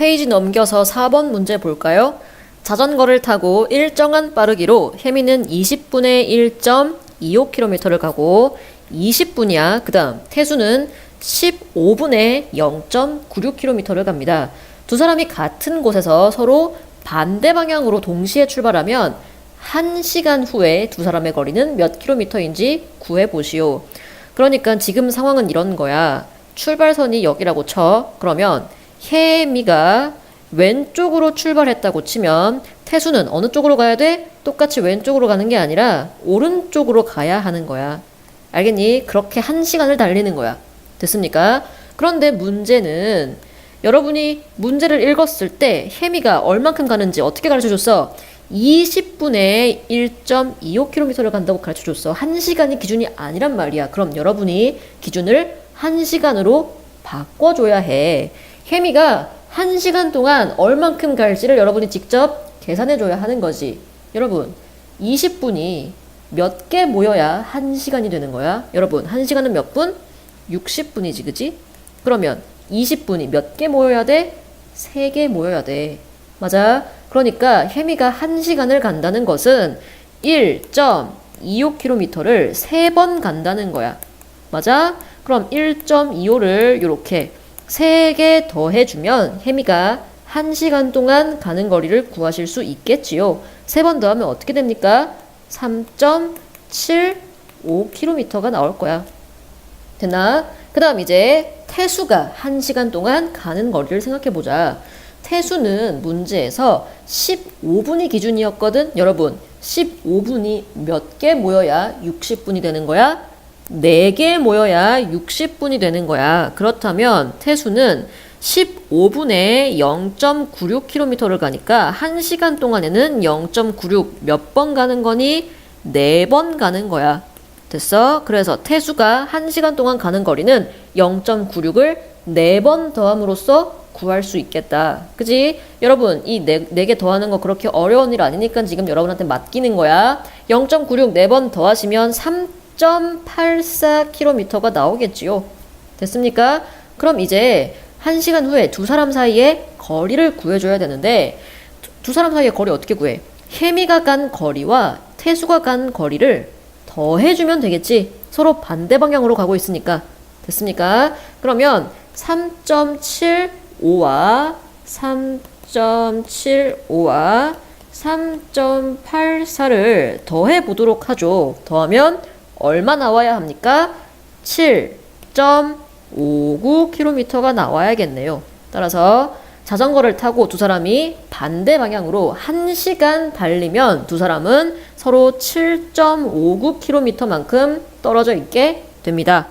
페이지 넘겨서 4번 문제 볼까요? 자전거를 타고 일정한 빠르기로 혜미는 20분에 1.25km를 가고 20분이야. 그 다음 태수는 15분에 0.96km를 갑니다. 두 사람이 같은 곳에서 서로 반대 방향으로 동시에 출발하면 1시간 후에 두 사람의 거리는 몇 킬로미터인지 구해 보시오. 그러니까 지금 상황은 이런 거야. 출발선이 여기라고 쳐. 그러면 혜미가 왼쪽으로 출발했다고 치면 태수는 어느 쪽으로 가야 돼? 똑같이 왼쪽으로 가는 게 아니라 오른쪽으로 가야 하는 거야. 알겠니? 그렇게 한 시간을 달리는 거야. 됐습니까? 그런데 문제는 여러분이 문제를 읽었을 때 혜미가 얼만큼 가는지 어떻게 가르쳐 줬어? 20분에 1.25km를 간다고 가르쳐 줬어. 1시간이 기준이 아니란 말이야. 그럼 여러분이 기준을 1시간으로 바꿔줘야 해. 혜미가 1시간 동안 얼만큼 갈지를 여러분이 직접 계산해줘야 하는 거지. 여러분, 20분이 몇 개 모여야 1시간이 되는 거야? 여러분, 1시간은 몇 분? 60분이지, 그지? 그러면 20분이 몇 개 모여야 돼? 3개 모여야 돼. 맞아. 그러니까 혜미가 1시간을 간다는 것은 1.25km를 3번 간다는 거야. 맞아? 그럼 1.25를 이렇게 3개 더해주면 혜미가 1시간 동안 가는 거리를 구하실 수 있겠지요. 3번 더하면 어떻게 됩니까? 3.75km가 나올 거야. 됐나? 그 다음 이제 태수가 1시간 동안 가는 거리를 생각해 보자. 태수는 문제에서 15분이 기준이었거든. 여러분, 15분이 몇 개 모여야 60분이 되는 거야? 4개 모여야 60분이 되는 거야. 그렇다면 태수는 15분에 0.96km를 가니까 1시간 동안에는 0.96 몇 번 가는 거니? 4번 가는 거야. 됐어? 그래서 태수가 1시간 동안 가는 거리는 0.96을 4번 더함으로써 구할 수 있겠다. 그지? 여러분, 이 4개 더하는 거 그렇게 어려운 일 아니니까 지금 여러분한테 맡기는 거야. 0.96 4번 더하시면 3.84km가 나오겠지요. 됐습니까? 그럼 이제 1시간 후에 두 사람 사이의 거리를 구해줘야 되는데 두, 두 사람 사이의 거리 어떻게 구해? 혜미가 간 거리와 태수가 간 거리를 더해주면 되겠지. 서로 반대 방향으로 가고 있으니까. 됐습니까? 그러면 3.75와 3.75와 3.84를 더해 보도록 하죠. 더하면 얼마 나와야 합니까? 7.59km가 나와야겠네요. 따라서 자전거를 타고 두 사람이 반대 방향으로 1시간 달리면 두 사람은 서로 7.59km만큼 떨어져 있게 됩니다.